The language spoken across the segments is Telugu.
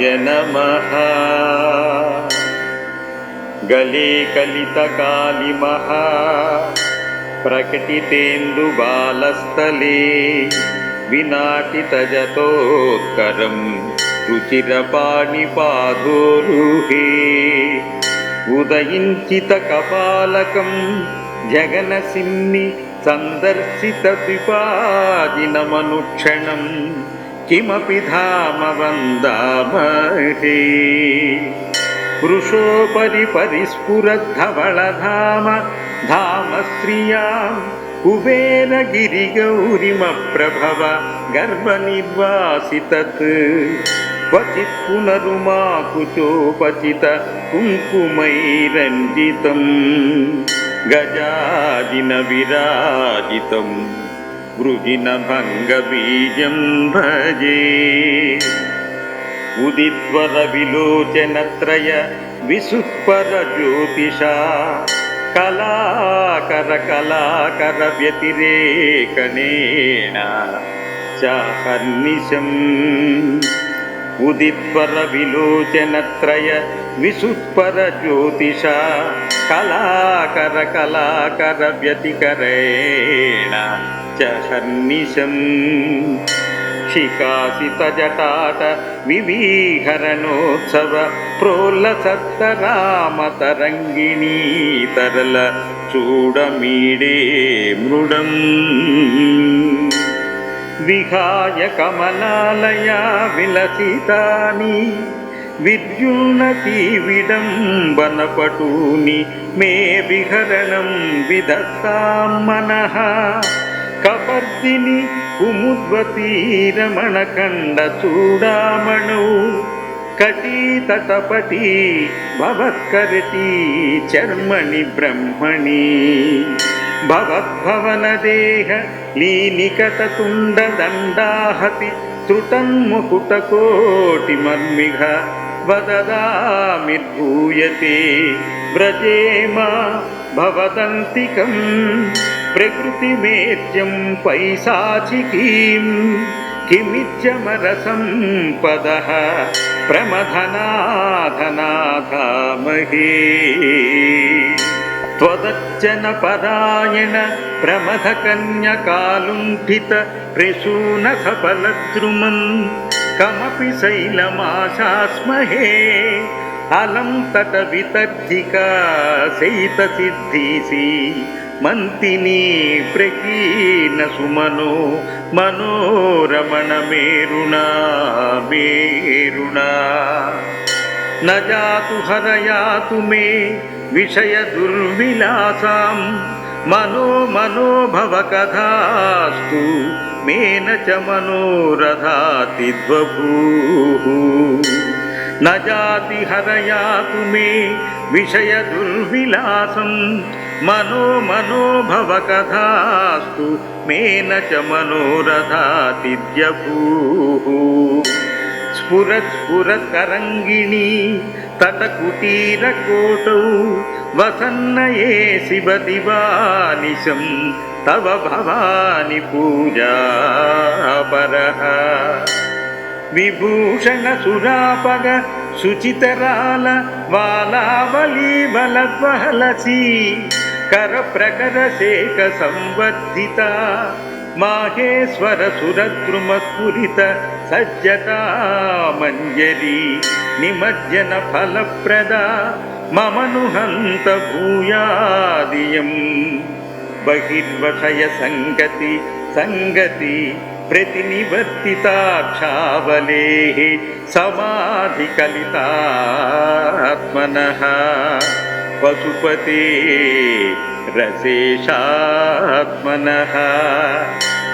नमः गलीकलितकालिमः प्रकटितेन्दुबालस्थले विनाटितजतोत्करं रुचिरपाणिपादोरुहे उदयिञ्चितकपालकं जगनसिन्नि सन्दर्शितपिपादिनमनुक्षणम् किमपि धाम वन्दामहे वृषोपरि परिस्फुरद्धवळधाम धाम श्रियां कुबेरगिरिगौरिमप्रभव गर्भनिर्वासितत् क्वचित् पुनरुमाकुचोपचित कुङ्कुमैरञ्जितं गजादिनविराजितं वृजिनभङ्गबीजं भजे उदित्वरविलोचनत्रय विसुत्परज्योतिषा कलाकर कलाकर व्यतिरेकणेन चाहर्निशम् उदित्वरविलोचनत्रय विसुत्परज्योतिषा कलाकर कलाकर व्यतिकरेण च हर्निशम् शिकासितजटाट विवीहरणोत्सव प्रोल्लसत्तरामतरङ्गिणी तरल चूडमीडे मृडम् विहाय कमलालया विलसितानि विद्युन्नति विडम्बनपटूनि मे विहरणं विधत्तां मनः కపర్దిని కుముద్వతీ రమణఖండ చూడామణౌ కటీతటపటి భవత్కరటీ చర్మణి బ్రహ్మణి. భవద్భవనదేహ లీనికటతుండదండాహతి త్రుటన్ముకుటకోటిమర్మిఘ వదదామిర్భూయతే. వ్రజేమ భవదంతికం ప్రకృతిమేత్యం పైశాచికీం కిమిత్యమరసంపద ప్రమథనాథనాథామహే त्वदच्चन परायण प्रमथकन्यकालुण्ठित प्रसूनसफलद्रुमं कमपि शैलमाशास्महे अलं तटवितर्जिका शैतसिद्धीसि मन्तिनी प्रकीर्ण सुमनो मनोरमण मेरुणा मेरुणा न जातु हरयातु मे विषयदुर्विलासां मनो मनो भवकथास्तु मेन च मनोरथातिद्वभूः न जाति हरयातु मे विषयदुर्विलासं मनो मनो भवकथास्तु मेन च मनोरथातिद्यभूः स्फुरत्स्फुरत्करङ्गिणी तटकुटीरकोटौ वसन्नये शिवदिवानिशं तव भवानि पूजापरः विभूषणसुरापग शुचितराल वालावलीबलद्वहलसी करप्रकरशेखसंवर्धिता माहेश्वरसुरद्रुमस्फुरित सज्जता मञ्जरी निमज्जनफलप्रदा मम नु हन्त भूयादियम् बहिर्वशय सङ्गति सङ्गति प्रतिनिवर्तिताक्षावलेः समाधिकलितात्मनः పశుపతే రసేషాత్మన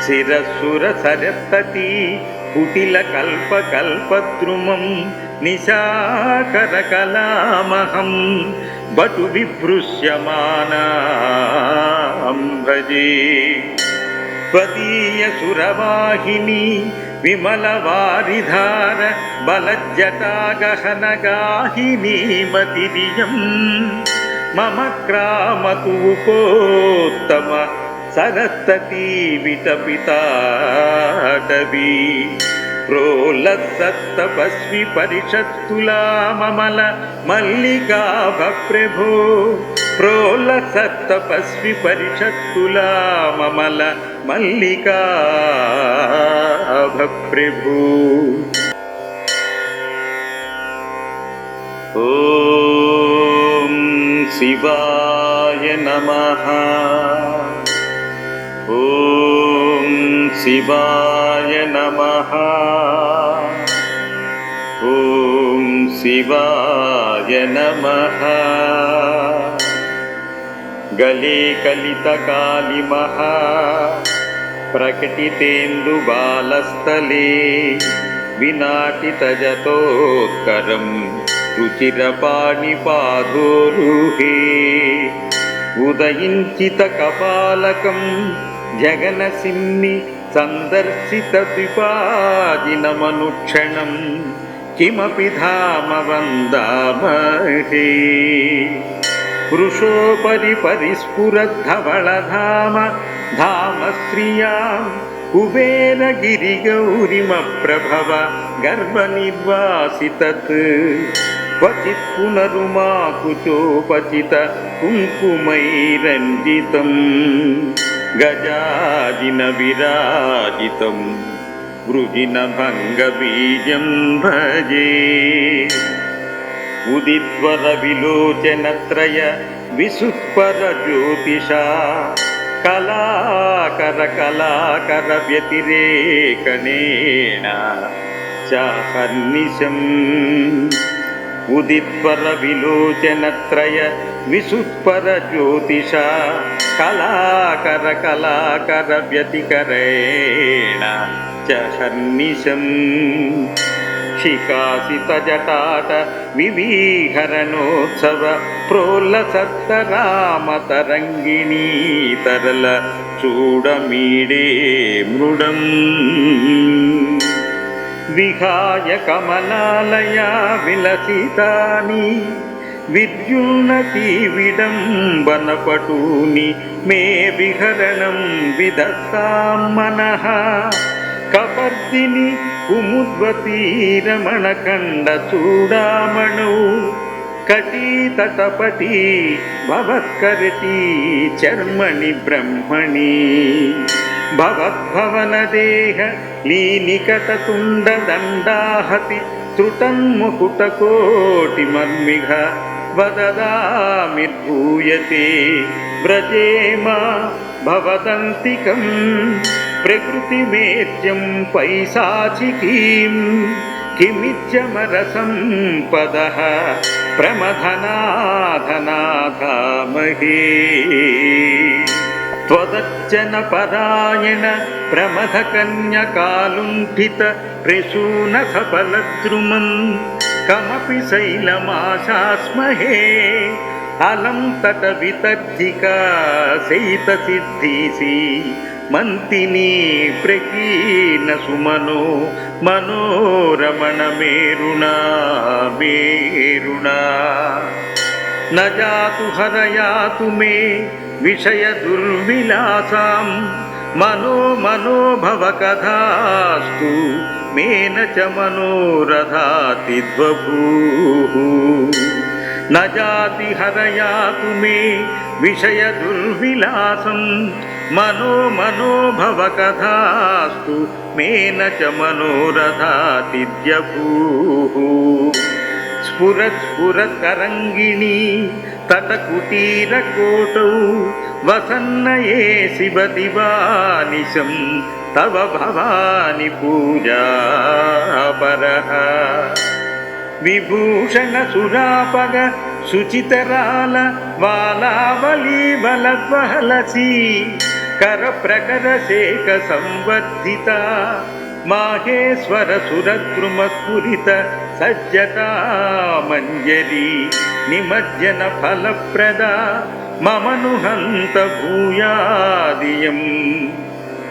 శిరస్సుర సరస్వతి కుటిల కల్పకల్పద్రుమం నిశాకర కలామహం బటు విభృశ్యమానాంభజే స్వదీయ సురవాహిని విమలవారిధార బలజ్జటాగహనగాహినీమతిరియం మమ క్రామతు ఉపోత్తమ సరస్తీ విటపితాటవీ ప్రోలసత్తపస్వి పరిషత్తులా మమల మల్లికాభ ప్రభో ప్రోలసత్తపస్వి పరిషత్తులా మమల మల్లికాభ ప్రభో ఓం शिवाय नमः। ॐ शिवाय नमः। ॐ शिवाय नमः। गले कलितकालिमः प्रकटितेन्दुबालस्थले विनाटितजतोत्करम्। రుచిరపాణి రుచిరపాణిపాదోరుహే. ఉదయించిత కపాలకం జగనసిన్ని సందర్శిత ద్విపాజినమనుక్షణం కిమపి ధామ వందామహే పురుషోపరి పరిస్ఫురద్ధవళధామ ధామ శ్రియాం కుబేరగిరిగౌరిమ ప్రభవ గర్భనిర్వాసితత్ క్వచిత్ పునరుమాకుచోపచిత కుంకుమైరంజితం గజాదిన విరాజితం వృజిన భంగబీజం భజే. ఉదిత్వర విలోచనత్రయ విసుత్పర జ్యోతిషా కళాకర కళాకర వ్యతిరేకణేణ చాహర్నిశం. ఉదిత్వర విలోచనత్రయ విసుత్పర జ్యోతిషా కళాకర కళాకర వ్యతికరేణ చహర్నిశం శిఖాసిత జటాట వివీహరణోత్సవ విహాయ కమలాలయా విలసితాని విద్యున్నతి విడంబనపటూని మే విహరణం విదత్తాం మనః కపర్దిని కుముద్వతీ రమణకండ చూడామణౌ కటీతటపటి భవత్కరటీ చర్మణి బ్రహ్మణి. భవద్భవనదేహ లీనికటతుండ దండాహతి త్రుటన్ముకుటకోటిమర్మిఘ వదదామిర్భూయతే వ్రజేమ భవదంతికం ప్రకృతిమేత్యం పైశాచికీం కిమిత్యమరసంపద ప్రమథనాథనాథామహే त्वदच्चन परायण प्रमथकन्यकालुण्ठित प्रसूनसफलद्रुमम् कमपि शैलमाशास्महे अलं तटवितर्जिका शयितसिद्धीसि मन्तिनी प्रकीर्न सुमनो मनोरमणमेरुणा मेरुणा न जातु हरयातु मे విషయ దుర్విలాసాం మనో మనోభవ కథాస్తు మేన చ మనోరథాతి ద్వభూ నాతి హరయాతు మే విషయ దుర్విలాసం మనో మనోభవ కథాస్తు మేన చ మనోరథాతి ద్యభూ స్ఫురత్ స్ఫురతరంగిణీ तटकुटीरकोटौ वसन्नये शिवदिवानिशं तव भवानि पूजापरः विभूषणसुरापग शुचितराल बालावली बलद्वहलसी करप्रकरशेखसंवर्धिता माहेश्वरसुरद्रुमस्फुरित सज्जता मञ्जरी నిమజ్జన ఫలప్రద మమను హంత భూయాదియం.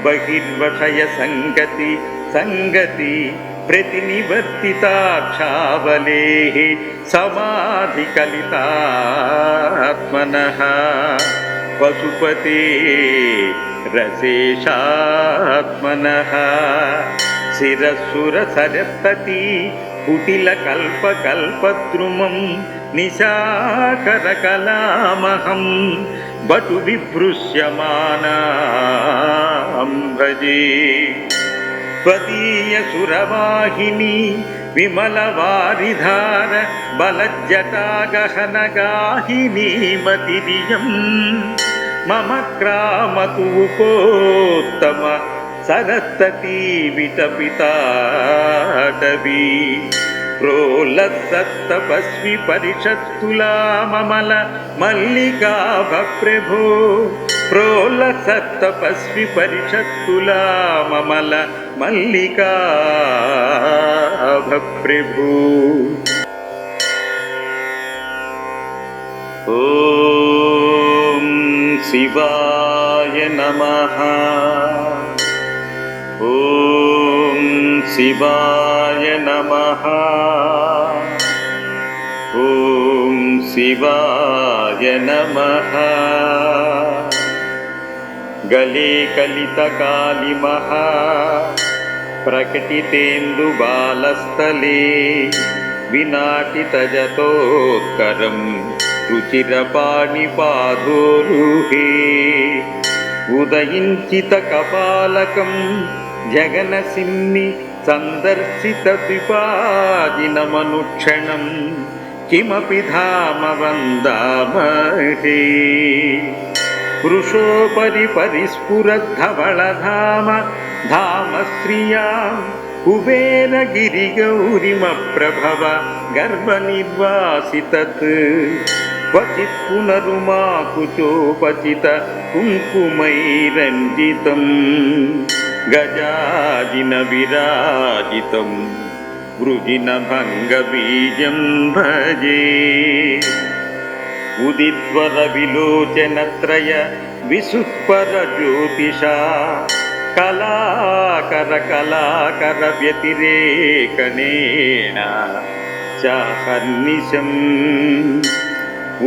బహిర్వషయ సంగతి సంగతి ప్రతినివర్తితాక్షావలే సమాధి కలితాత్మన. పశుపతే రసేషాత్మన శిరస్సుర సరస్తతి కుటిల కల్ప నిశాకర కలామహం బటు విభృశ్యమానాం భజే స్వదీయ సురవాహిని విమల వారిధార బలజ్జటాగహనగాహిని మతిరియం మమ ప్రోలత్తపస్వి పరిషత్తులా మమల మల్లికాభ ప్రభో ప్రోలత్తపస్వి పరిషత్తులా మమల మల్లికాభ ప్రభు ఓం శివాయ నమ. ఓం శివాయ నమః ఓం శివాయ నమః గలే కలితకాలిమః ప్రకటితేందుబాలస్థలే వినాటితజతోత్కరం రుచిరపాణిపాదోరుహే ఉదయించిత కపాలకం జగనసిన్ని సందర్శిత ద్విపాజినమనుక్షణం కిమపి ధామ వందామహే వృషోపరి పరిస్ఫురద్ధవళధామ ధామ శ్రియా కుబేరగిరిగౌరిమ ప్రభవ గర్భనిర్వాసితత్. క్వచిత్ గజాదిన విరాజితం వృజిన భంగబీజం భజే. ఉదిత్వర విలోచనత్రయ విసుత్పర జ్యోతిషా కళాకర కళాకర వ్యతిరేకనేన చాహర్నిశం.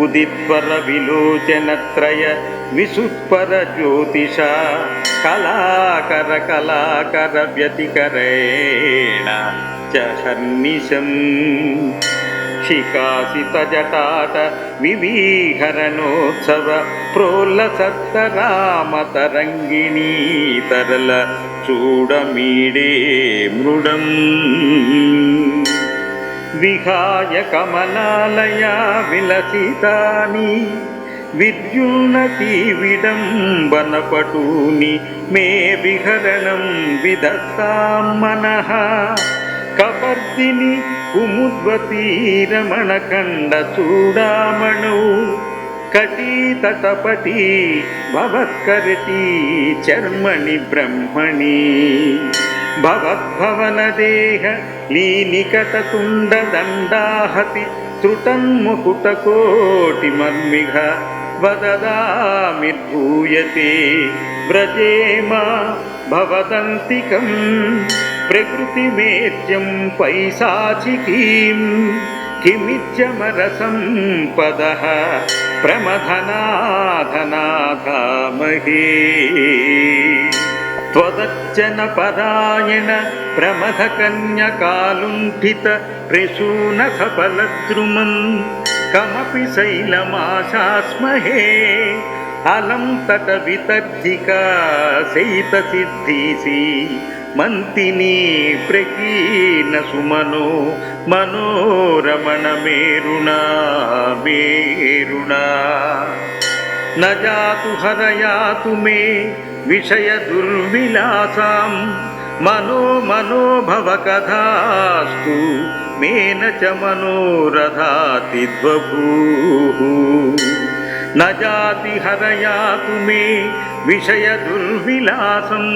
ఉదిత్వర విలోచనత్రయ విసుత్పర జ్యోతిషా కళాకర కళాకర వ్యతికరేణ చర్నిశం శిఖాసిత జటాట వివీహరణోత్సవ ప్రోల్లసత్తరామ తరంగిణీ తరల చూడమీడే మృడం. విహాయ కమలాలయా విలసితాని విద్యున్నతి విడంబనపటూని మే విహరణం విదత్తాం మనః కపర్దిని కుముద్వతీరమణకండ చూడామణౌ కటీతటపటి భవత్కరటీ చర్మణి బ్రహ్మణి భవద్భవనదేహ లీనికటతుండదండాహతి త్రుటన్ముకుటకోటిమర్మిఘ वददामिर्भूयते व्रजेम भवदन्तिकम् प्रकृतिमेत्यं पैसाचिकीं किमित्यमरसं पदः प्रमथनाधनाधामहे त्वदच्चनपरायण प्रमथकन्यकालुण्ठित त्रिशूनखफलद्रुमम् కమపి శైలమాశాస్మహే అలం తట వితద్ధికా శైత సిద్ధిసి మంతిని ప్రకీన సుమనో మనోరమణ మేరుణా. మేరుణా నజాతు హరయాతు మే విషయ దుర్విలాసాం. మనో మనోభవ కథాస్తు मेन च मनोरथातिद्वभूः न जाति हरयातु मे विषयदुर्विलासं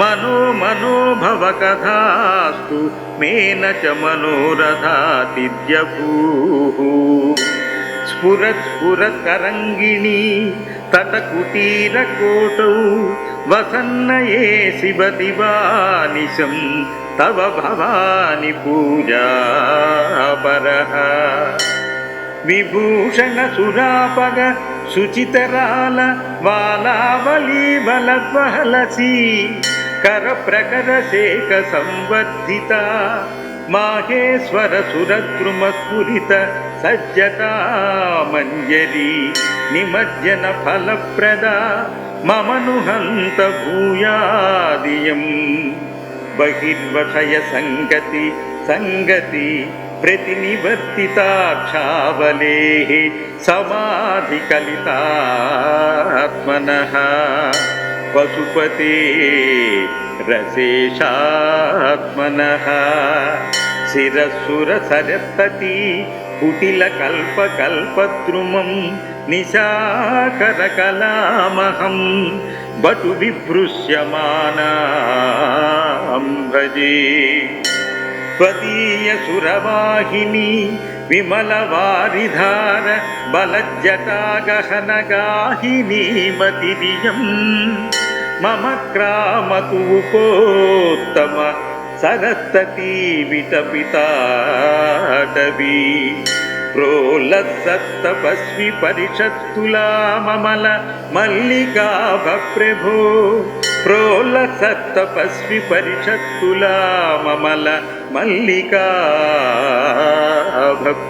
मनो मनोभवकथास्तु मेन च मनोरथातिद्यभूः स्फुरत्स्फुरतरङ्गिणी तटकुटीरकोटौ वसन्न ये शिवदिवानिशम् తవ భవాని పూజాపరః విభూషణ సురాపగ శుచితరాల వాలావళీ బలద్వహలసి కర ప్రకర శేఖ సంవర్ధిత మాహేశ్వర సురద్రుమస్ఫురిత సజ్జతా బహిర్వషయ సంగతి సంగతి ప్రతినివర్తితాక్షావలే సమాధి కలితాత్మన పశుపతే రసేషాత్మన శిరస్సుర సరస్వతి కుటిల బటు విభృశ్యమానాం భజే సురవాహిని విమల వారిధార బలజ్జటాగహనగాహిని మమ క్రామతు ఉపోత్తమ సరస్తీ విటపితాటవీ ప్రోలసత్తపస్వి పరిషత్తులా మమల మల్లికాభ ప్రభో ప్రోలసత్తపస్వి పరిషత్తులా మమల మల్లికాభ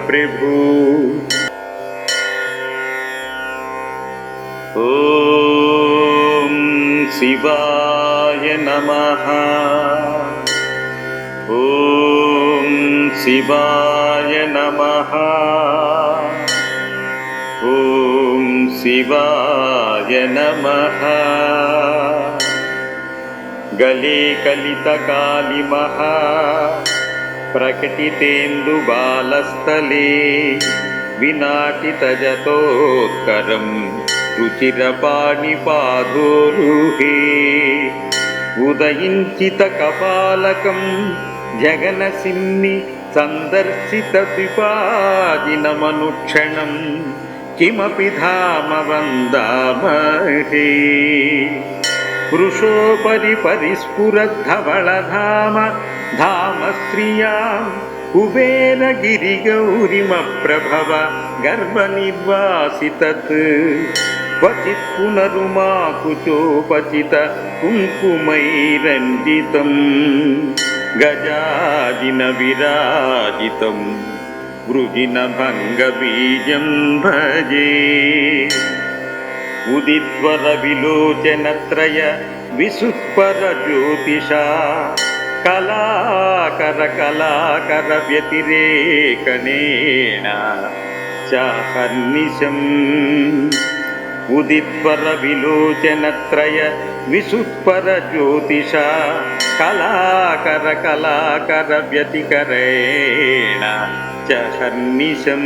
ప్రభో ఓం శివాయ నమః ॐ शिवाय नमः। ॐ शिवाय नमः। गले कलितकालिमः प्रकटितेन्दुबालस्थले विनाटितजतोत्करं रुचिरपाणिपादोरुहे उदयिञ्चितकपालकम् జగనసిన్ని సందర్శిత పిపాజినమనుక్షణం కిమపి ధామ వందామహే పురుషోపరి పరిస్ఫురద్ధవళధామ ధామ శ్రియా కుబేరగిరిగౌరిమ ప్రభవ గర్భనిర్వాసితత్ క్వచిత్ పునరుమాకుచోపచిత కుంకుమైరంజితం. గజాదిన విరాజితం వృజిన భంగబీజం భజే. ఉదిత్వర విలోచనత్రయ విసుత్పర జ్యోతిషా కళాకర కళాకర వ్యతిరేకనేన చాహర్నిశం. ఉదిత్వర విలోచనత్రయ విసుత్పర జ్యోతిషా కళాకర కళాకర వ్యతికరేణ చహర్నిశం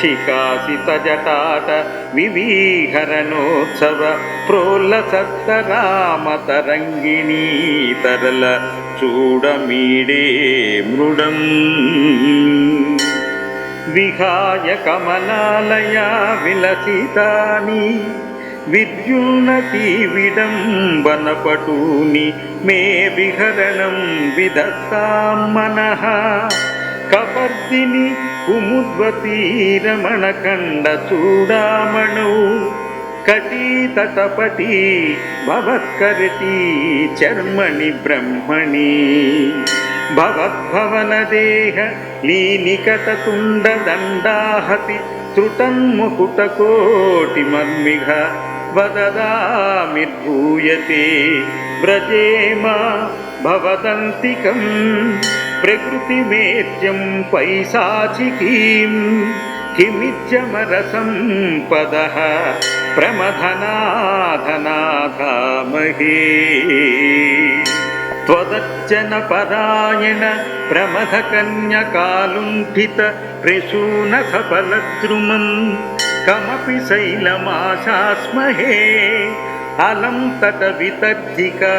శికాసిత జటాట వివీహరణోత్సవ ప్రోల్లసత్తరామ తరంగిణీ తరల చూడమీడే మృడం. విహాయ కమలాలయా విలసితాని విద్యున్నతి విడంబనపటూని మే విహరణం విదత్తాం మనః. కపర్దిని కుముద్వతీ రమణఖండ చూడామణౌ. కటీతటపటి భవత్కరటీ చర్మణి బ్రహ్మణి. భవద్భవనదేహ లీనికటతుండ దండాహతి वददामिर्भूयते व्रजेम भवदन्तिकं प्रकृतिमेत्यं पैशाचिकीं किमित्यमरसम्पदः प्रमथनाधनाधामहे त्वदच्चनपरायण प्रमथकन्यकालुण्ठित प्रसूनसफलद्रुमम् కమపి శైలమాశాస్మహే అలం తట వితర్జికా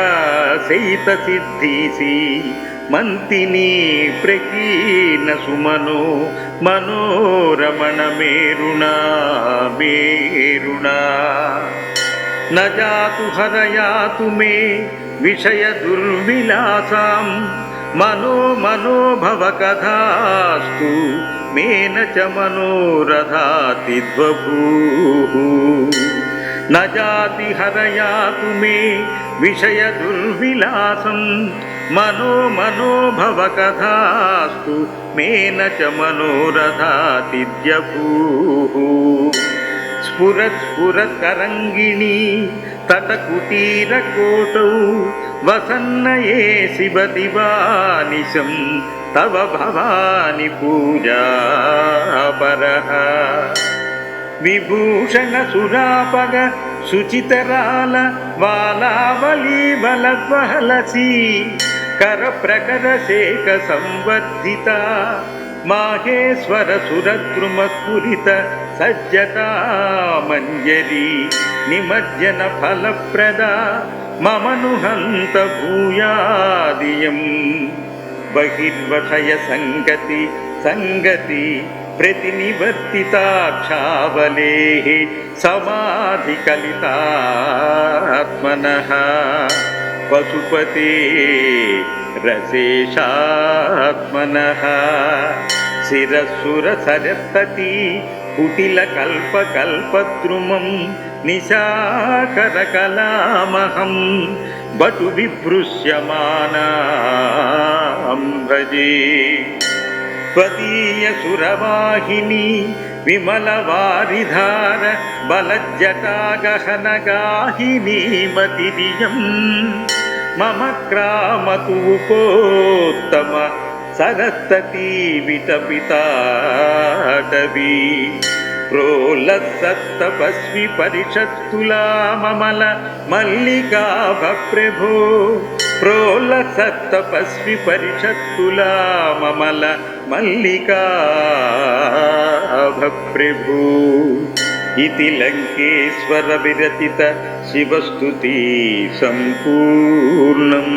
శైత సిద్ధిసి మంతిని ప్రకీన సుమనో మనోరమణ మేరుణా మేరుణా. నజాతు హరయాతు మే విషయ దుర్విలాసాం. మనో మనోభవ కథాస్తు मे न च मनोरथातिद्वभूः न जाति हरयातु मे विषयदुर्विलासं मनो मनो भव कथास्तु मे न च मनोरथातिद्यभूः स्फुरत्स्फुरत्करङ्गिणी तटकुटीरकोटौ वसन्नये शिवदिवानिशं तव भवानि पूजापरः विभूषणसुरापग शुचितराल बालावली बलद्वहलसी करप्रकरशेखसंवर्धिता माहेश्वरसुरद्रुमस्फुरित सज्जता मञ्जरी निमज्जनफलप्रदा मम नु हन्त भूयादियम् बहिर्वशय सङ्गति सङ्गति प्रतिनिवर्तिताक्षावलेः समाधिकलितात्मनः पशुपते रसेशात्मनः शिरसुरसरस्तती कुटिलकल्पकल्पद्रुमं निशाकरकलामहं बटु बिभृश्यमानां भजे त्वदीयसुरवाहिनी विमलवारिधार बलज्जटागहनगाहिनी మమ క్రామతు ఉపోత్తమ సరస్వతీ విటపితాటవీ ప్రోల్లసత్తపస్వి పరిషత్తులా మమల మల్లికాభ ప్రభో ప్రోల్లసత్తపస్వి పరిషత్తులా మమల మల్లికాభ ప్రభూ इति लङ्केश्वरविरचित शिवस्तुति सम्पूर्णम्